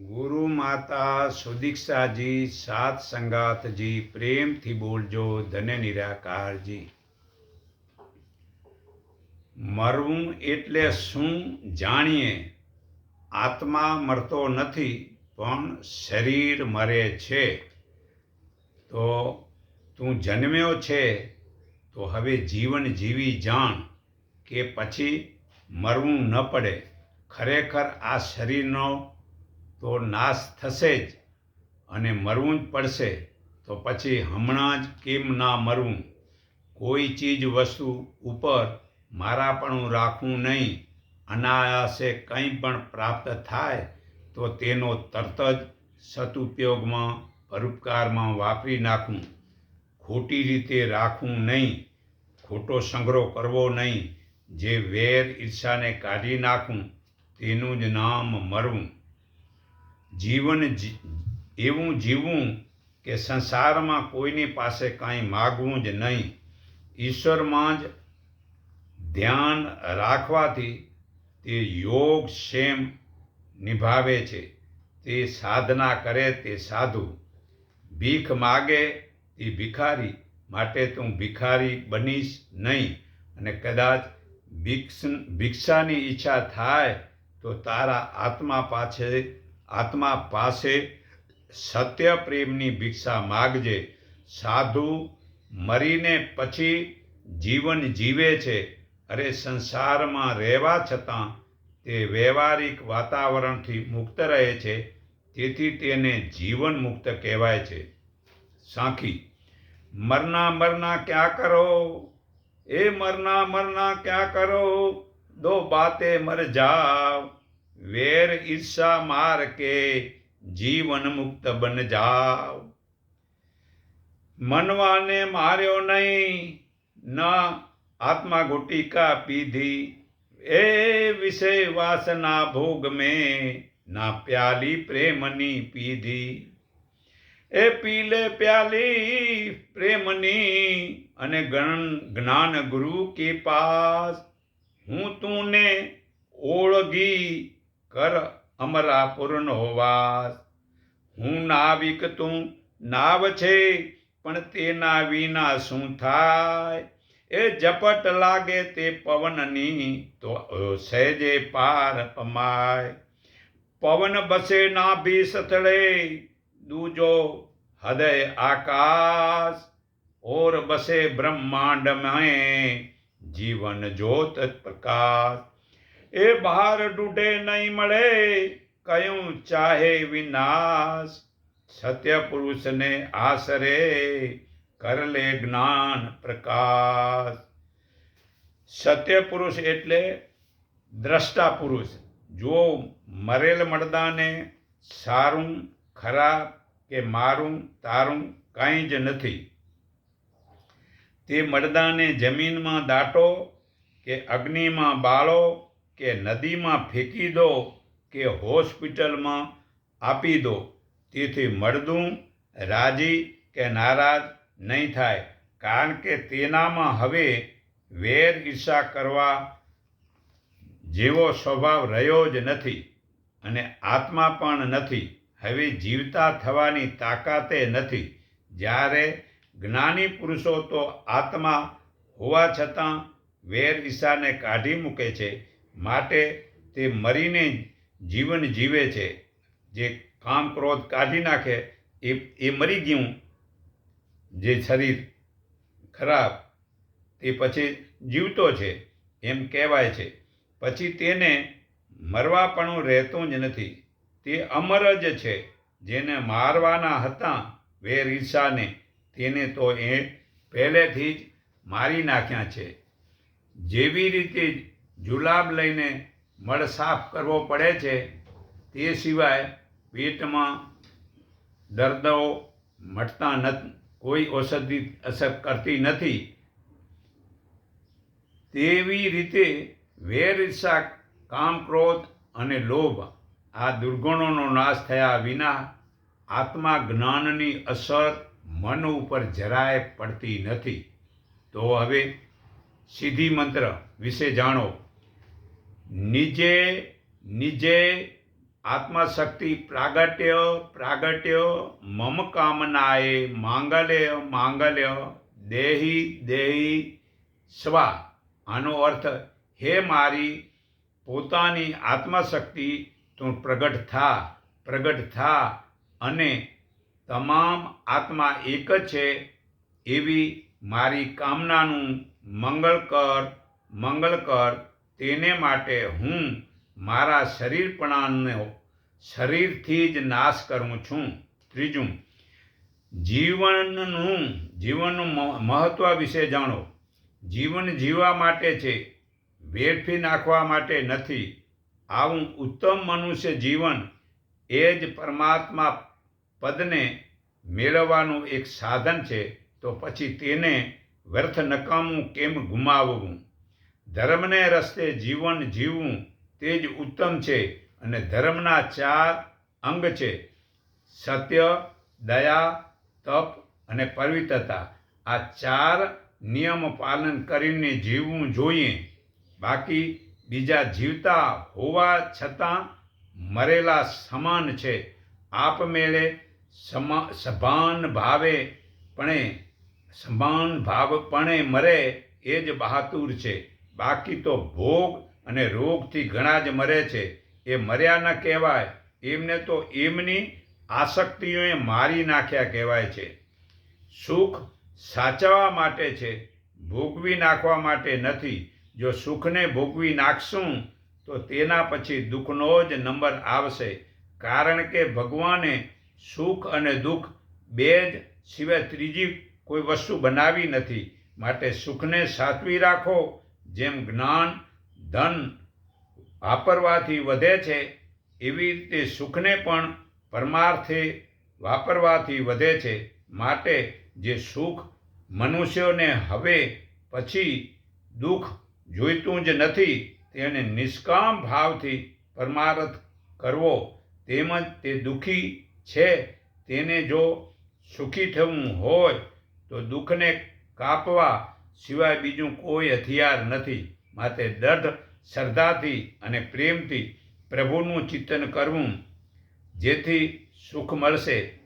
ગુરુ માતા સુદીક્ષાજી, સાત સંગાતજી, પ્રેમથી બોલજો, ધન્ય નિરાકારજી. મરવું એટલે શું જાણીએ? આત્મા મરતો નથી, પણ શરીર મરે છે. તો તું જન્મ્યો છે, તો હવે જીવન જીવી જાણ કે પછી મરવું ન પડે. ખરેખર આ શરીરનો તો નાશ થશે જ અને મરવું જ પડશે. તો પછી હમણાં જ કેમ ના મરવું? કોઈ ચીજ વસ્તુ ઉપર મારાપણું રાખવું નહીં. અનાયાસે કંઈ પણ પ્રાપ્ત થાય તો તેનો તરત જ સદુપયોગમાં, પરોપકારમાં વાપરી નાખવું ખોટી રીતે રાખવું નહીં. ખોટો સંગ્રહ કરવો નહીં. જે વેર ઈર્ષાને કાઢી નાખવું તેનું જ નામ મરવું. જીવન એવું જીવવું કે સંસારમાં કોઈની પાસે કાંઈ માગવું જ નહીં. ઈશ્વરમાં જ ધ્યાન રાખવાથી તે યોગ ક્ષેમ નિભાવે છે, તે સાધના કરે તે સાધુ. ભીખ માગે તે ભિખારી માટે તું ભિખારી બનીશ નહીં અને કદાચ ભિક્ષ ભિક્ષાની ઈચ્છા થાય તો તારા આત્મા પાછે આત્મા પાસે સત્ય પ્રેમની ભિક્ષા માગજે. સાધુ મરીને પછી જીવન જીવે છે. અરે સંસારમાં રહેવા છતાં તે વ્યવહારિક વાતાવરણથી મુક્ત રહે છે. તેથી તેને જીવન મુક્ત કહેવાય છે. સાખી. મરના મરના ક્યાં કરો? એ મરના મરના ક્યાં કરો? દો બાતે મર જાઓ વેર ઈર્ષા માર કે જીવન મુક્ત બન જાઓ મનવાને માર્યો નહીં, ના આત્મા ગુટિકા પીધી. એ વિષય વાસના ભોગ મેં ના પ્યાલી પ્રેમની પીધી. એ પીલે પ્યાલી પ્રેમની અને જ્ઞાન ગુરુ કે પાસ. હું તુને ઓળગી કર અમરાપુરનો વાસ. હું નાવિક તું, નાવ છે, પણ તેના વિના શું થાય? એ ઝપટ લાગે તે પવનની, તો સહેજે પાર પમાય પવન બસે નાભી સથળે દૂજો હૃદય આકાશ. ઓર બસે બ્રહ્માંડ મેં જીવન જ્યોત પ્રકાશ. એ બહાર તૂટે નહીં મળે, કયું ચાહે વિનાશ. સત્ય પુરુષને આશરે કરલે જ્ઞાન પ્રકાશ. સત્ય પુરુષ એટલે દ્રષ્ટા પુરુષ. જો મરેલ મરદાને સારું ખરાબ કે મારું, તારું કાંઈ જ નથી. તે મરદાને જમીનમાં દાટો કે અગ્નિમાં બાળો કે નદીમાં ફેંકી દો કે હોસ્પિટલમાં આપી દો. તેથી મળદું રાજી કે નારાજ નહીં થાય. કારણ કે તેનામાં હવે વેર ઈર્ષા કરવા જેવો સ્વભાવ રહ્યો જ નથી અને આત્મા પણ નથી. હવે જીવતા થવાની તાકાતે નથી. જ્યારે જ્ઞાની પુરુષો તો આત્મા હોવા છતાં વેર ઈશાને કાઢી મૂકે છે. માટે તે મરીને જીવન જીવે છે. જે કામ ક્રોધ કાઢી નાખે, એ એ મરી ગયું. જે શરીર ખરાબ, તે પછી જીવતો છે, એમ કહેવાય છે. પછી તેને મરવાપણું રહેતું જ નથી. તે અમર જ છે. જેને મારવાના હતા વેર ઈર્ષાને, તેને તો એ પહેલેથી જ મારી નાખ્યા છે. જેવી રીતે જુલાબ લઈને મળ સાફ કરવો પડે છે, તે સિવાય પેટમાં દર્દો મટતા નથી કોઈ ઔષધિ અસર કરતી નથી. તેવી રીતે વેરિસા કામ ક્રોધ અને લોભ આ દુર્ગુણોનો નાશ થયા વિના આત્મા જ્ઞાનની અસર મન ઉપર જરાય પડતી નથી. તો હવે સિદ્ધિ મંત્ર વિશે જાણો. નિજે નિજે આત્મશક્તિ પ્રાગટ્ય પ્રાગટ્ય, મમ કામનાએ માંગલ્ય માંગલ્ય, દેહી દેહી, સ્વા. આનો અર્થ, હે મારી પોતાની આત્મશક્તિ, તું પ્રગટ થા પ્રગટ થા અને તમામ આત્મા એક છે એવી મારી કામનાનું મંગળ કર મંગળ કર તેને માટે હું મારા શરીરપણાનો શરીરથી જ નાશ કરું છું. ત્રીજું, જીવનનું જીવનનું મ- મહત્વ વિશે જાણો. જીવન જીવવા માટે છે, વેડફી નાખવા માટે નથી. આવું ઉત્તમ મનુષ્ય જીવન એ જ પરમાત્મા પદને મેળવવાનું એક સાધન છે, તો પછી તેને વ્યર્થ નકામું કેમ ગુમાવવું? ધર્મને રસ્તે જીવન જીવવું તે જ ઉત્તમ છે અને ધર્મના ચાર અંગ છે. સત્ય, દયા, તપ અને પવિત્રતા. આ ચાર નિયમ પાલન કરીને જીવવું જોઈએ. બાકી બીજા જીવતા હોવા છતાં મરેલા સમાન છે. આપમેળે સમા, સભાન ભાવે પણ સમાન ભાવપણે મરે એ જ બહાતુર છે. બાકી તો ભોગ અને રોગથી ઘણા જ મરે છે. એ મર્યા ન કહેવાય. એમને તો એમની આસક્તિઓએ મારી નાખ્યા કહેવાય છે. સુખ સાચવવા માટે છે, ભોગવી નાખવા માટે નથી. જો સુખને ભોગવી નાખશું, તો તેના પછી દુઃખનો જ નંબર આવશે. કારણ કે ભગવાને સુખ અને દુઃખ બે જ સિવાય ત્રીજી કોઈ વસ્તુ બનાવી નથી. માટે સુખને સાચવી રાખો જેમ જ્ઞાન, ધન વાપરવાથી વધે છે, એવી રીતે સુખને પણ પરમાર્થે વાપરવાથી વધે છે. માટે જે સુખ મનુષ્યોને હવે પછી દુઃખ જોઈતું જ નથી, તેને નિષ્કામ ભાવથી પરમાર્થ કરવો, તેમજ તે દુઃખી છે. તેને જો સુખી થવું હોય, તો દુઃખને કાપવા સિવાય બીજું કોઈ હથિયાર નથી. માટે દઢ, શ્રદ્ધાથી અને પ્રેમથી પ્રભુનું ચિંતન કરવું, જેથી સુખ મળશે.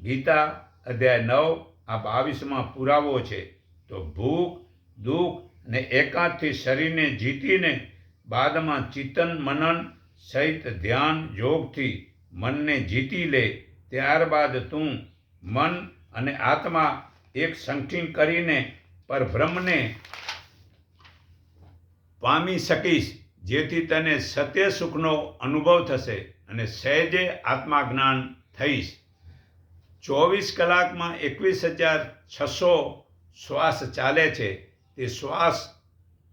ગીતા અધ્યાય નવ આ બાવીસમાં પુરાવો છે. તો ભૂખ, દુઃખ અને એકાંતથી શરીરને જીતીને બાદમાં ચિંતન, મનન સહિત ધ્યાન, યોગથી મનને જીતી લે. ત્યારબાદ તું મન અને આત્મા એક સંકિન કરીને પરબ્રહ્મને પામી શકીશ, જેથી તને સત્ય સુખનો અનુભવ થશે અને સહેજે આત્મા જ્ઞાન થઈશ. ચોવીસ કલાકમાં એકવીસ હજાર છસો શ્વાસ ચાલે છે. તે શ્વાસ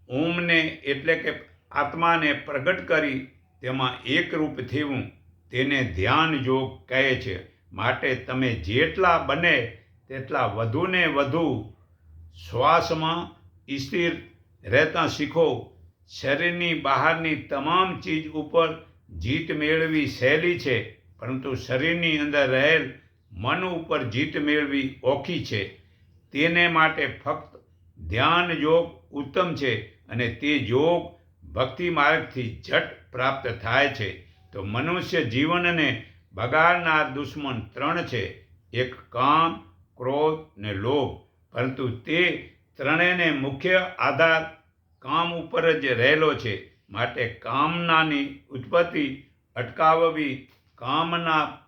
ઓમને એટલે કે આત્માને પ્રગટ કરી તેમાં એકરૂપ થવું. તેને ધ્યાન યોગ કહે છે. માટે તમે જેટલા બને તેટલા વધુને વધુ શ્વાસમાં સ્થિર રહેતા શીખો. શરીરની બહારની તમામ ચીજ ઉપર જીત મેળવી સહેલી છે, પરંતુ શરીરની અંદર રહેલ મન ઉપર જીત મેળવી ઓખી છે. તેને માટે ફક્ત ધ્યાન યોગ ઉત્તમ છે અને તે યોગ ભક્તિ માર્ગથી ઝટ પ્રાપ્ત થાય છે. તો મનુષ્ય જીવનને બગાડનાર દુશ્મન ત્રણ છે. એક કામ, ક્રોધ ને લોભ. પરંતુ તે ત્રણેયને મુખ્ય આધાર કામ ઉપર જ રહેલો છે. માટે કામનાની ઉત્પત્તિ અટકાવવી, કામના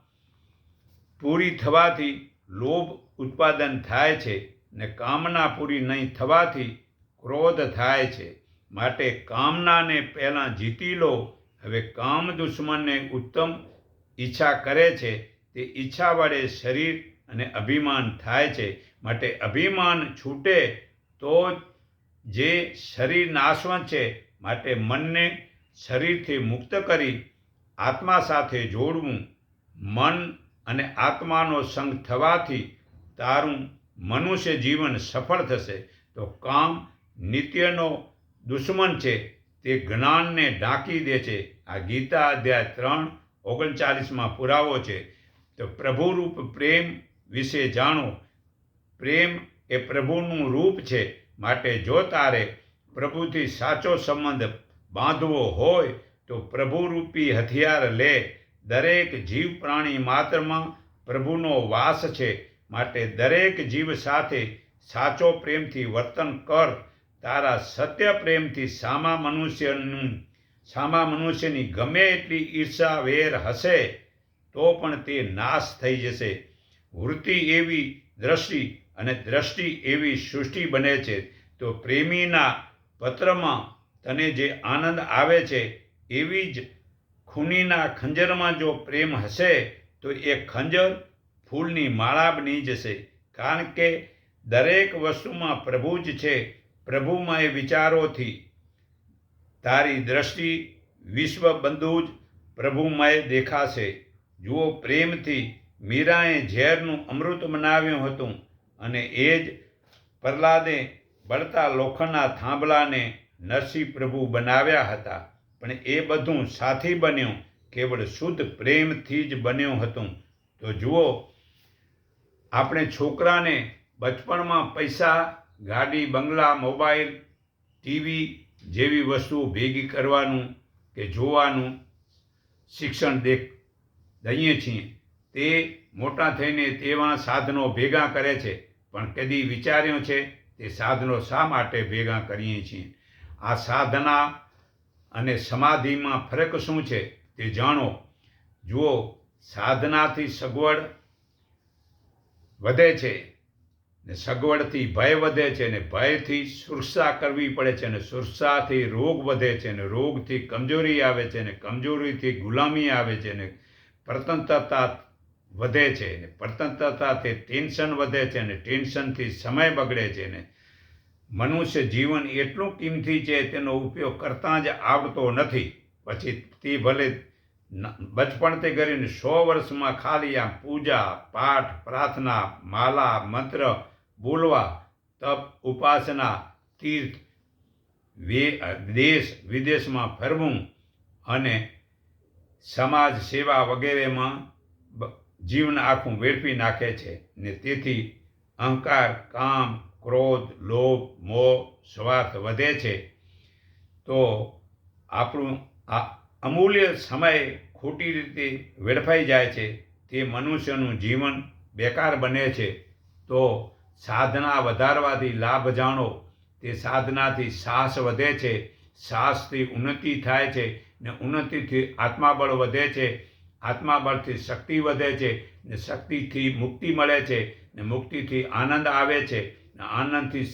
પૂરી થવાથી લોભ ઉત્પાદન થાય છે ને કામના પૂરી નહીં થવાથી ક્રોધ થાય છે. માટે કામનાને પહેલાં જીતી લો. હવે કામ દુશ્મનને ઉત્તમ ઈચ્છા કરે છે. તે ઈચ્છા વડે શરીર અને અભિમાન થાય છે. માટે અભિમાન છૂટે તો જે શરીર નાશવંત છે, માટે મનને શરીરથી મુક્ત કરી આત્મા સાથે જોડવું, મન અને આત્માનો સંગ થવાથી તારું મનુષ્ય જીવન સફળ થશે. તો કામ નિત્યનો દુશ્મન છે, તે જ્ઞાનને ઢાંકી દે છે. આ ગીતા અધ્યાય ત્રણ ઓગણચાલીસમાં પુરાવો છે. તો પ્રભુરૂપ પ્રેમ વિશે જાણો. પ્રેમ એ પ્રભુનું રૂપ છે. માટે જો તારે પ્રભુથી સાચો સંબંધ બાંધવો હોય, તો પ્રભુરૂપી હથિયાર લે. દરેક જીવ પ્રાણી માત્રમાં પ્રભુનો વાસ છે. માટે દરેક જીવ સાથે સાચો પ્રેમથી વર્તન કર. તારા સત્ય પ્રેમથી સામા મનુષ્યનું, સામા મનુષ્યની ગમે એટલી ઈર્ષા વેર હશે, તો પણ તે નાશ થઈ જશે. વૃત્તિ એવી દ્રષ્ટિ અને દ્રષ્ટિ એવી સૃષ્ટિ બને છે, તો પ્રેમીના પત્રમાં તને જે આનંદ આવે છે, એવી જ ખૂનીના ખંજરમાં જો પ્રેમ હશે, તો એ ખંજર ફૂલની માળા બની જશે. કારણ કે દરેક વસ્તુમાં પ્રભુ જ છે. પ્રભુમય વિચારોથી તારી દ્રષ્ટિ વિશ્વ બંધુ જ પ્રભુમય દેખાશે. જુઓ પ્રેમથી મીરાએ ઝેરનું અમૃત બનાવ્યું હતું અને એ જ પ્રહલાદે બળતા લોખંડના થાંભલાને નરસિંહ પ્રભુ બનાવ્યા હતા. પણ એ બધું સાથી બન્યું, કેવળ શુદ્ધ પ્રેમથી જ બન્યું હતું. તો જુઓ, આપણે છોકરાને બચપણમાં પૈસા, ગાડી, બંગલા, મોબાઈલ, ટીવી જેવી વસ્તુઓ ભેગી કરવાનું કે જોવાનું શિક્ષણ દે, દઈએ છીએ. તે મોટા થઈને તેવા સાધનો ભેગા કરે છે. પણ કદી વિચાર્યું છે તે સાધનો શા માટે ભેગા કરીએ છીએ? આ સાધના અને સમાધિમાં ફરક શું છે તે જાણો. જુઓ, સાધનાથી સગવડ વધે છે ને સગવડથી ભય વધે છે ને ભયથી સુરક્ષા કરવી પડે છે ને સુરક્ષાથી રોગ વધે છે ને રોગથી કમજોરી આવે છે ને કમજોરીથી ગુલામી આવે છે ને પ્રતંત્રતા વધે છે ને પ્રતંત્રતાથી ટેન્શન વધે છે ને ટેન્શનથી સમય બગડે છે ને મનુષ્ય જીવન એટલું કિંમતી છે, તેનો ઉપયોગ કરતાં જ આવડતો નથી. પછી તે ભલે બચપણથી કરીને સો વર્ષમાં ખાલી આ પૂજા, પાઠ, પ્રાર્થના, માલા, મંત્ર, બોલવા, તપ, ઉપાસના, તીર્થ દેશ વિદેશમાં ફરવું અને સમાજ સેવા વગેરેમાં જીવન આખું વેડફી નાખે છે ને તેથી અહંકાર, કામ, ક્રોધ, લોભ, મોહ, સ્વાર્થ વધે છે. તો આપણું આ અમૂલ્ય સમય ખોટી રીતે વેડફાઈ જાય છે, તે મનુષ્યનું જીવન બેકાર બને છે. તો સાધના વધારવાથી લાભ જાણો, તે સાધનાથી સાહસ વધે છે, સાહસથી ઉન્નતિ થાય છે ને ઉન્નતિથી આત્માબળ વધે છે. આત્માબળથી શક્તિ વધે છે ને શક્તિથી મુક્તિ મળે છે ને મુક્તિથી આનંદ આવે છે ને આનંદથી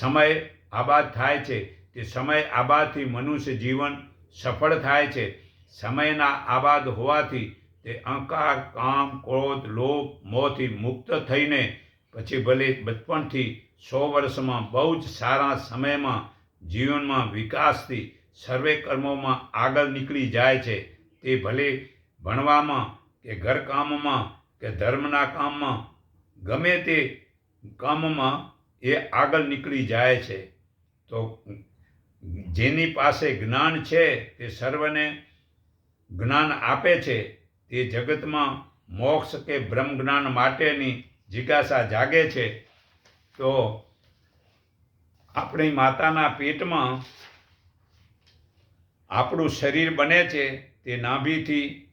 સમય આબાદ થાય છે. તે સમય આબાદથી મનુષ્ય જીવન સફળ થાય છે. સમયના આબાદ હોવાથી તે અહંકાર, કામ, ક્રોધ, લોભ, મોહથી મુક્ત થઈને પછી ભલે બચપણથી સો વર્ષમાં બહુ જ સારા સમયમાં જીવનમાં વિકાસથી સર્વે કર્મોમાં આગળ નીકળી જાય છે. તે ભલે ભણવામાં કે ઘરકામમાં કે ધર્મના કામમાં, ગમે તે કામમાં એ આગળ નીકળી જાય છે. તો જેની પાસે જ્ઞાન છે, તે સર્વને જ્ઞાન આપે છે, તે જગતમાં મોક્ષ કે બ્રહ્મ જ્ઞાન માટેની જિજ્ઞાસા જાગે છે, તો આપણી માતાના પેટમાં આપણું શરીર બને છે, તે નાભીથી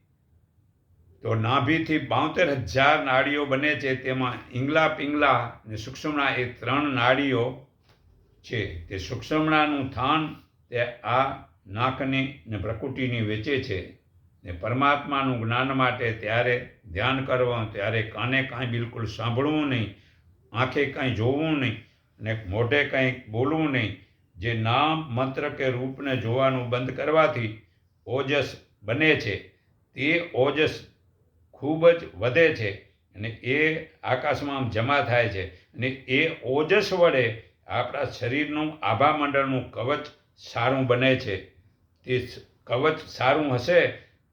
તો નાભીથી બાવતેર હજાર નાડીઓ બને છે. તેમાં ઈંગલા પિંગલા ને સુક્ષ્મણા એ ત્રણ નાડીઓ છે. તે સુક્ષ્મણાનું થાન તે આ નાકની ને પ્રકૃતિની વેચે છે ને પરમાત્માનું જ્ઞાન માટે ત્યારે ધ્યાન કરવું, ત્યારે કાને કાંઈ બિલકુલ સાંભળવું નહીં, આંખે કાંઈ જોવું નહીં અને મોઢે કંઈ બોલવું નહીં. જે નામ, મંત્ર કે રૂપને જોવાનું બંધ કરવાથી ઓજસ બને છે. તે ઓજસ ખૂબ જ વધે છે અને એ આકાશમાં આમ જમા થાય છે અને એ ઓજસ વડે આપણા શરીરનું આભા મંડળનું કવચ સારું બને છે. તે કવચ સારું હશે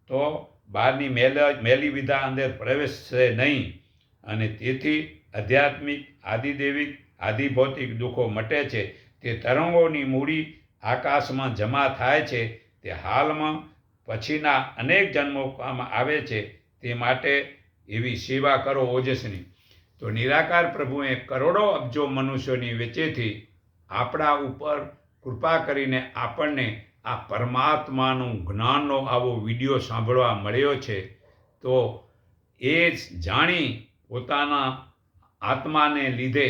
તો બહારની મેલ મેલી વિધા અંદર પ્રવેશશે નહીં અને તેથી આધ્યાત્મિક, આદિદેવિક, આદિભૌતિક દુઃખો મટે છે. તે તરંગોની મૂડી આકાશમાં જમા થાય છે. તે હાલમાં પછીના અનેક જન્મોમાં આવે છે. તે માટે એવી સેવા કરો ઓજસની. તો નિરાકાર પ્રભુએ કરોડો અબજો મનુષ્યોની વચ્ચેથી આપણા ઉપર કૃપા કરીને આપણને આ પરમાત્માનું જ્ઞાનનો આવો વીડિયો સાંભળવા મળ્યો છે, તો એ જ જાણી પોતાના આત્માને લીધે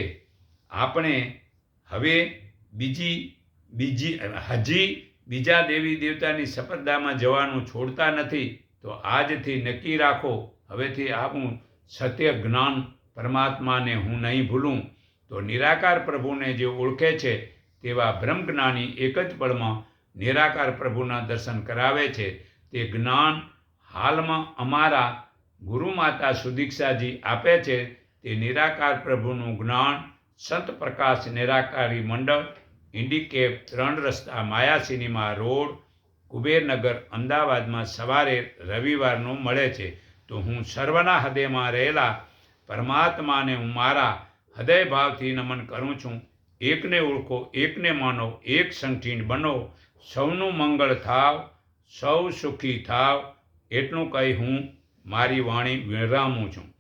આપણે હવે બીજી બીજી, હજી બીજા દેવી દેવતાની સપર્દામાં જવાનું છોડતા નથી. તો આજથી નક્કી રાખો, હવેથી આપણું સત્ય જ્ઞાન પરમાત્માને હું નહીં ભૂલું. તો નિરાકાર પ્રભુને જે ઓળખે છે, તેવા બ્રહ્મજ્ઞાની એક જ પળમાં નિરાકાર પ્રભુના દર્શન કરાવે છે. તે જ્ઞાન હાલમાં અમારા ગુરુ માતા સુદીક્ષાજી આપે છે. તે નિરાકાર પ્રભુનું જ્ઞાન સંત પ્રકાશ નિરાકારી મંડળ, ઇન્ડિકેપ ત્રણ રસ્તા માયા સિનેમા રોડ કુબેરનગર અમદાવાદમાં સવારે રવિવારનો મળે છે. તો હું સર્વના હૃદયમાં રહેલા પરમાત્માને હું મારા હૃદય ભાવથી નમન કરું છું. એકને ઓળખો, એકને માનો, એક સંઠીન બનો. સૌનું મંગળ થાવ, સૌ સુખી થાવ. એટલું કહી હું મારી વાણી વિરામું છું.